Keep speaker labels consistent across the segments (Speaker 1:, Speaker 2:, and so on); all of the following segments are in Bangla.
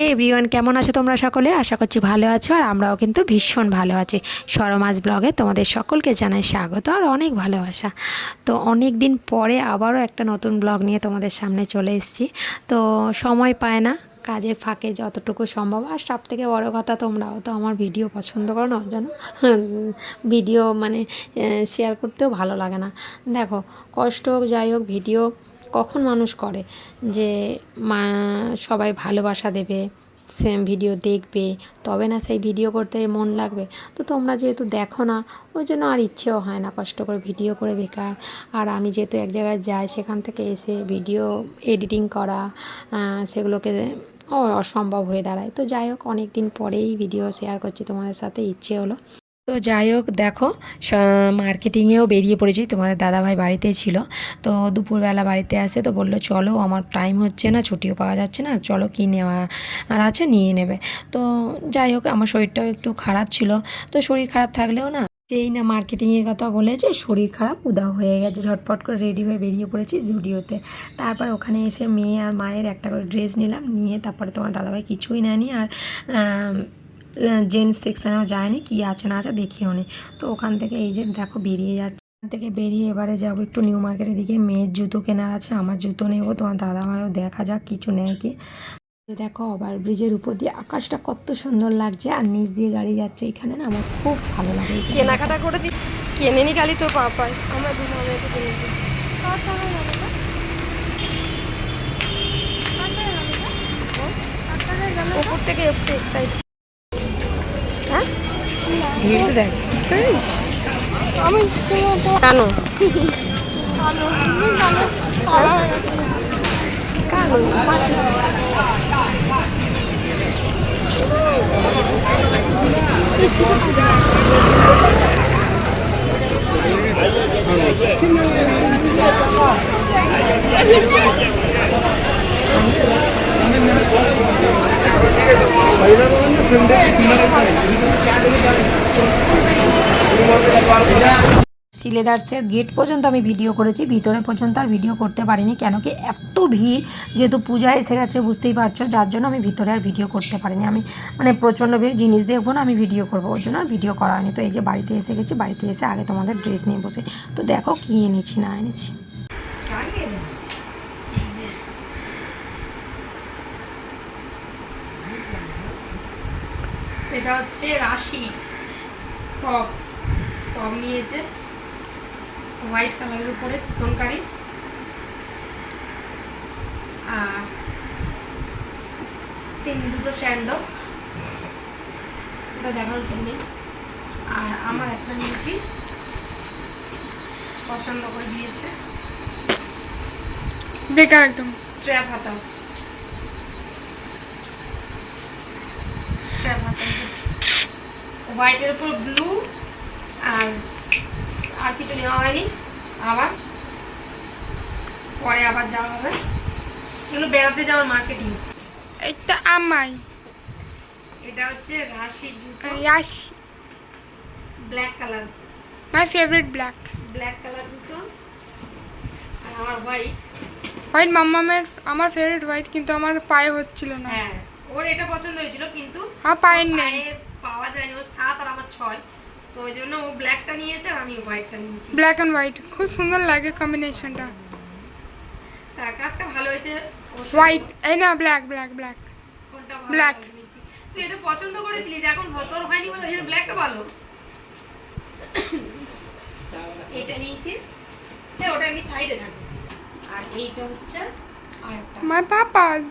Speaker 1: এভরিওয়ান কেমন আছো তোমরা সকলে? আশা করছি ভালো আছো, আর আমরাও কিন্তু ভীষণ ভালো আছি। সরমাজ ব্লগে তোমাদের সকলকে জানাই স্বাগত, আর অনেক ভালোবাসা। তো অনেক দিন পরে আবারও একটা নতুন ব্লগ নিয়ে তোমাদের সামনে চলে এসেছি। তো সময় পায় না, কাজের ফাঁকে যতটুকু সম্ভব, আর সব থেকে বড়ো কথা তোমরাও তো আমার ভিডিও পছন্দ করো না, জানো? ভিডিও মানে শেয়ার করতেও ভালো লাগে না। দেখো, কষ্ট যাই হোক, ভিডিও কখন মানুষ করে যে মা সবাই ভালোবাসা দেবে সেম ভিডিও দেখবে, তবে না সেই ভিডিও করতে মন লাগবে। তো তোমরা যেহেতু দেখো না, ওই জন্য আর ইচ্ছেও হয় না কষ্ট করে ভিডিও করে বেকার। আর আমি যেহেতু এক জায়গায় যাই, সেখান থেকে এসে ভিডিও এডিটিং করা সেগুলোকে অসম্ভব হয়ে দাঁড়ায়। তো যাই হোক অনেক দিন পরেই ভিডিও শেয়ার করছি, তোমাদের সাথে ইচ্ছে হলো। তো যাই হোক, দেখো মার্কেটিংয়েও বেরিয়ে পড়েছি। তোমাদের দাদাভাই বাড়িতে ছিল। তো দুপুরবেলা বাড়িতে আসে তো বলল, চলো, আমার টাইম হচ্ছে না, ছুটিও পাওয়া যাচ্ছে না, চলো কি নেওয়া আর আছে, নিয়ে নেবে। তো যাই হোক, আমার শরীরটাও একটু খারাপ ছিল। তো শরীর খারাপ থাকলেও না, যেই না মার্কেটিংয়ের কথা বলেছে, শরীর খারাপ, উদাও হয়ে গেছে, ঝটপট করে রেডি হয়ে বেরিয়ে পড়েছি জুডিওতে তারপর ওখানে এসে মেয়ে আর মায়ের একটা করে ড্রেস নিলাম, নিয়ে তারপরে তোমার দাদাভাই কিছুই নেয়নি আর জেন্টস সেকশানেও যায়নি কি আছে না আছে দেখিও নি। তো ওখান থেকে এই যে দেখো বেরিয়ে যাচ্ছে। ওখান থেকে বেরিয়ে এবারে যাব একটু নিউ মার্কেটের দিকে। মেয়ের জুতো কেনার আছে আমার জুতো নেব তোমার দাদা ভাইও দেখা যাক কিছু নেয় কি। দেখো ওভার ব্রিজের উপর দিয়ে আকাশটা কত সুন্দর লাগছে আর নিচ দিয়ে গাড়ি যাচ্ছে এখানে না আমার খুব ভালো লাগে।
Speaker 2: কেনাকাটা করে দি কেনে নি? খালি তোর পাপাই আমরা দু কিনেছি ওপর থেকে একটু এক্সাইট হ্যাঁ ভিড় দেখ দেখছিস? আমি কেন
Speaker 1: সিলেদার্সের গেট পর্যন্ত আমি ভিডিও করেছি, ভিতরে পর্যন্ত আর ভিডিও করতে পারিনি, কেন কি এত ভিড়, যেহেতু পূজা এসে গেছে, বুঝতেই পারছ, যার জন্য আমি ভিতরে আর ভিডিও করতে পারিনি। আমি মানে প্রচণ্ড ভিড়, জিনিস দেখব না আমি ভিডিও করব, ওর জন্য আর ভিডিও করা হয়নি। তো এই যে বাড়িতে এসে গেছি, বাড়িতে এসে আগে তোমাদের ড্রেস নিয়ে বসে, তো দেখো কী এনেছি, না এনেছি।
Speaker 2: এটা হচ্ছে রাশি। টপ। টপ নিয়েছে হোয়াইট কালারের উপরে চিকন কারি আর তিন দুটো স্যান্ডো। এটা দেখার কিছু নেই। আর আমার একটা নিয়েছি। পছন্দ করে দিয়েছে।
Speaker 3: বেকার একদম।
Speaker 2: স্ট্র্যাপ হাতা। হোয়াইটের উপর ব্লু আর আর কিছু নেওয়া হয়নি। আবার পরে আবার যাওয়া হবে। এগুলো বেড়াতে যাওয়ার মার্কেটিং
Speaker 3: এটা আমাই
Speaker 2: এটা হচ্ছে রাশি জুতো।
Speaker 3: Yes
Speaker 2: black colour
Speaker 3: my favourite black
Speaker 2: black colour জুতো। আর আমার হোয়াইট
Speaker 3: হোয়াইট মাম্মামের আমার ফেভারিট হোয়াইট কিন্তু আমার পায়ে হচ্ছিল না।
Speaker 2: হ্যাঁ। ওর এটা পছন্দ হয়েছিল কিন্তু
Speaker 3: আমার পায়ের নেই।
Speaker 2: পাওয়া যায়নি ও সাত আর আমার ছয়। তো ওই জন্য ও ব্ল্যাকটা নিয়েছে আর আমি হোয়াইটটা নিয়েছি।
Speaker 3: ব্ল্যাক অ্যান্ড হোয়াইট খুব সুন্দর লাগে কম্বিনেশনটা
Speaker 2: কাপটা ভালো হয়েছে।
Speaker 3: হোয়াইট এই না ব্ল্যাক ব্ল্যাক ব্ল্যাক
Speaker 2: কোনটা ভালো
Speaker 3: Black.
Speaker 2: তুই এটা পছন্দ করেছিলিস এখন ভতর হয়নি বলে জন্য ব্ল্যাকটা ভালো। এটা নিয়েছি। হ্যাঁ ওটা আমি সাইডে থাকব আর এইটা হচ্ছে আরেকটা।
Speaker 3: My papa's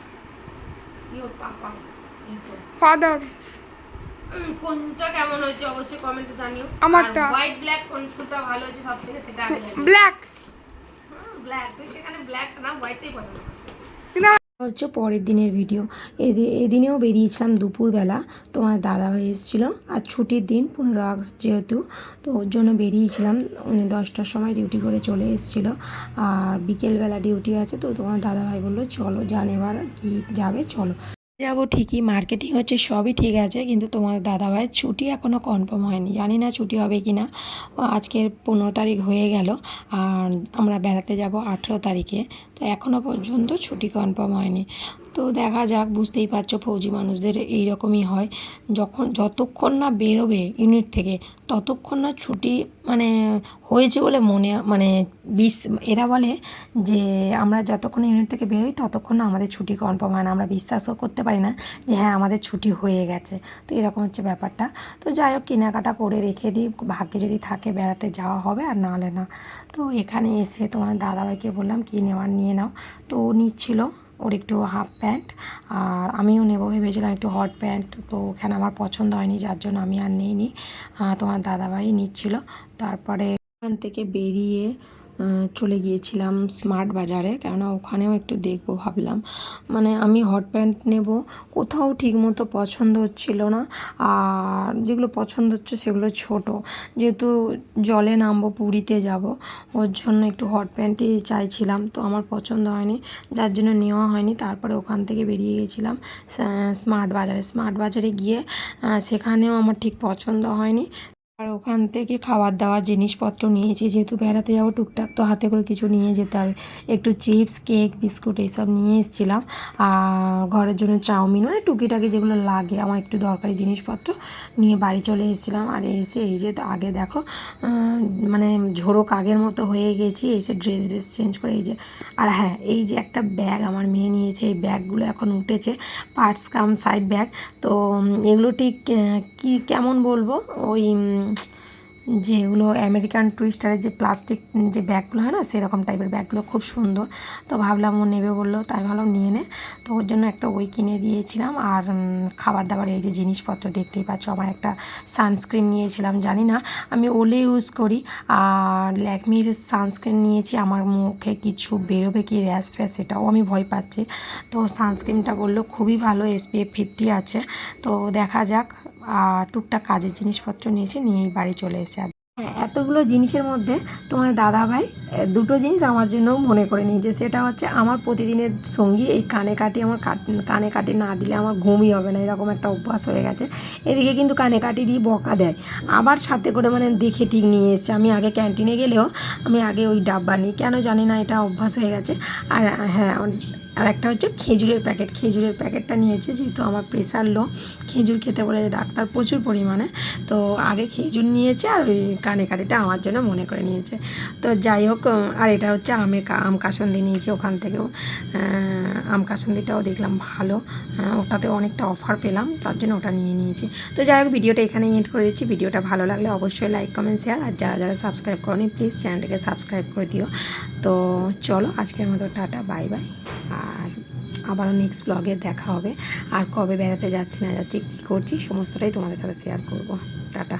Speaker 2: your papa's
Speaker 3: father's
Speaker 2: কোনটা কেমন হয়েছে অবশ্যই কমেন্টে জানিও।
Speaker 3: আমারটা।
Speaker 2: হোয়াইট ব্ল্যাক কোনটা ভালো হয়েছে সব থেকে সেটা ব্ল্যাক
Speaker 3: ব্ল্যাক
Speaker 2: ব্ল্যাক তুই সেখানে ব্ল্যাকটা না হোয়াইটটাই পছন্দ করছিস
Speaker 1: হচ্ছে পরের দিনের ভিডিও এদি- এদিনেও বেরিয়েছিলাম দুপুরবেলা। তোমার দাদা হয়ে এসেছিল। আর ছুটির দিন, পনেরো আগস্ট যেহেতু, তো ওর জন্য বেরিয়েছিলাম। উনি দশটার সময় ডিউটি করে চলে এসেছিল। আর বিকেলবেলা ডিউটি আছে, তো তোমার দাদাভাই বলল, চলো জানেবার কি যাবে, চলো। যাব ঠিকই মার্কেটিং হচ্ছে সবই ঠিক আছে, কিন্তু তোমার দাদাভাইয়ের ছুটি এখনও কনফার্ম হয়নি। জানি না ছুটি হবে কি না আজকের পনেরো তারিখ হয়ে গেল, আর আমরা বেড়াতে যাব আঠেরো তারিখে। তো এখনও পর্যন্ত ছুটি কনফার্ম হয়নি। তো দেখা যাক, বুঝতেই পারছ ফৌজি মানুষদের এই রকমই হয়। যখন, যতক্ষণ না বেরোবে ইউনিট থেকে, ততক্ষণ না ছুটি মানে হয়েছে বলে মনে মানে বিশ, এরা বলে যে আমরা যতক্ষণ ইউনিট থেকে বেরোই, ততক্ষণ না আমাদের ছুটি কনফার্ম হয় না। আমরা বিশ্বাসও করতে পারি না যে হ্যাঁ আমাদের ছুটি হয়ে গেছে। তো এরকম হচ্ছে ব্যাপারটা। তো যাই হোক, কেনাকাটা করে রেখে দিই। ভাগ্যে যদি থাকে বেড়াতে যাওয়া হবে, আর নাহলে না। তো এখানে এসে তোমার দাদাভাইকে বললাম, কী নেওয়ার নিয়ে নাও। তো ও নিচ্ছিল। ওর একটু হাফ প্যান্ট, আর আমিও নেব ভেবেছিলাম একটু হট প্যান্ট, তো ওখানে আমার পছন্দ হয়নি, যার জন্য আমি আর নিইনি। তোমার দাদাভাই নিচ্ছিল। তারপরে ওখান থেকে বেরিয়ে চলে গিয়েছিলাম স্মার্ট বাজারে। কেননা ওখানেও একটু দেখব ভাবলাম। মানে আমি হট প্যান্ট নেব। কোথাও ঠিকমতো পছন্দ হচ্ছিল না। আর যেগুলো পছন্দ হচ্ছে সেগুলো ছোট। যেহেতু জলে নামবো, পুরীতে যাব, ওর জন্য একটু হট প্যান্টই চাইছিলাম। তো আমার পছন্দ হয়নি। যার জন্য নেওয়া হয়নি। তারপরে ওখান থেকে বেরিয়ে গেছিলাম স্মার্ট বাজারে। স্মার্ট বাজারে গিয়ে সেখানেও আমার ঠিক পছন্দ হয়নি। আর ওখান থেকে খাবার দাবার জিনিসপত্র নিয়েছি। যেহেতু বেড়াতে যাব, টুকটাক তো হাতে করে কিছু নিয়ে যেতে হবে। একটু চিপস, কেক, বিস্কুট এইসব নিয়ে এসেছিলাম। আর ঘরের জন্য চাউমিন মানে টুকিটাকি যেগুলো লাগে, আমার একটু দরকারি জিনিসপত্র নিয়ে বাড়ি চলে এসেছিলাম। আর এসে এই যে আগে দেখো মানে ঝোড়ো কাগের মতো হয়ে গেছি। এসে ড্রেস বেস চেঞ্জ করে এই যে, আর হ্যাঁ এই যে একটা ব্যাগ আমার মেয়ে নিয়েছে। এই ব্যাগগুলো এখন উঠেছে, পার্টস কাম সাইড ব্যাগ। তো এগুলো ঠিক কী, কেমন বলব? ওই যেগুলো আমেরিকান টুইস্টারের যে প্লাস্টিক যে ব্যাগগুলো হয় না, সেরকম টাইপের ব্যাগগুলো খুব সুন্দর। তো ভাবলাম ও নেবে বলল, তাই ভাবলাম নিয়ে নে। তো ওর জন্য একটা ওই কিনে দিয়েছিলাম। আর খাবার দাবার এই যে জিনিসপত্র দেখতেই পাচ্ছ, আমার একটা সানস্ক্রিন নিয়েছিলাম, জানি না। আমি ওলে ইউজ করি। আর ল্যাকমির সানস্ক্রিন নিয়েছি, আমার মুখে কিছু বেরোবে কি র্যাশ ফ্যাশ, সেটাও আমি ভয় পাচ্ছি। তো সানস্ক্রিনটা বলল, খুবই ভালো এসপিএফ ফিফটি আছে। তো দেখা যাক। টুকটাক কাজের জিনিসপত্র নিয়েছি নিয়েই বাড়ি চলে এসে হ্যাঁ এতগুলো জিনিসের মধ্যে তোমার দাদাভাই এ, দুটো জিনিস আমার জন্য মনে করে নিয়েছে। সেটা হচ্ছে আমার প্রতিদিনের সঙ্গী এই কানে কাটি আমার কানে কাটি না দিলে আমার ঘুমই হবে না এরকম একটা অভ্যাস হয়ে গেছে। এদিকে কিন্তু কানে কাটি দিয়ে বকা দেয়। আবার সাথে করে মানে দেখে ঠিক নিয়ে এসছে। আমি আগে ক্যান্টিনে গেলেও আমি আগে ওই ডাব্বা নিই। কেন জানি না এটা অভ্যাস হয়ে গেছে। আর হ্যাঁ আর একটা হচ্ছে খেজুরের প্যাকেট। খেজুরের প্যাকেটটা নিয়েছে যেহেতু আমার প্রেশার লো খেজুর খেতে বলে ডাক্তার প্রচুর পরিমাণে। তো আগে খেজুর নিয়েছে আর ওই কানে কাটিটা আমার জন্য মনে করে নিয়েছে। তো যাই হোক আর এটা হচ্ছে আমের আম কাসন্দি নিয়েছি ওখান থেকেও। আম কাসন্দিটাও দেখলাম ভালো। ওটাতে অনেকটা অফার পেলাম, তার জন্য ওটা নিয়ে নিয়েছি। তো যাই হোক, ভিডিওটা এখানে এড করে দিচ্ছি। ভিডিওটা ভালো লাগলে অবশ্যই লাইক কমেন্ট শেয়ার আর যারা যারা সাবস্ক্রাইব করনি প্লিজ চ্যানেলটাকে সাবস্ক্রাইব করে দিও। তো চলো, আজকের মতো টাটা বাই বাই আর আবারও নেক্সট ব্লগে দেখা হবে। আর কবে বেড়াতে যাচ্ছি না যাচ্ছি, কী করছি, সমস্তটাই তোমাদের সাথে শেয়ার করব। টাটা।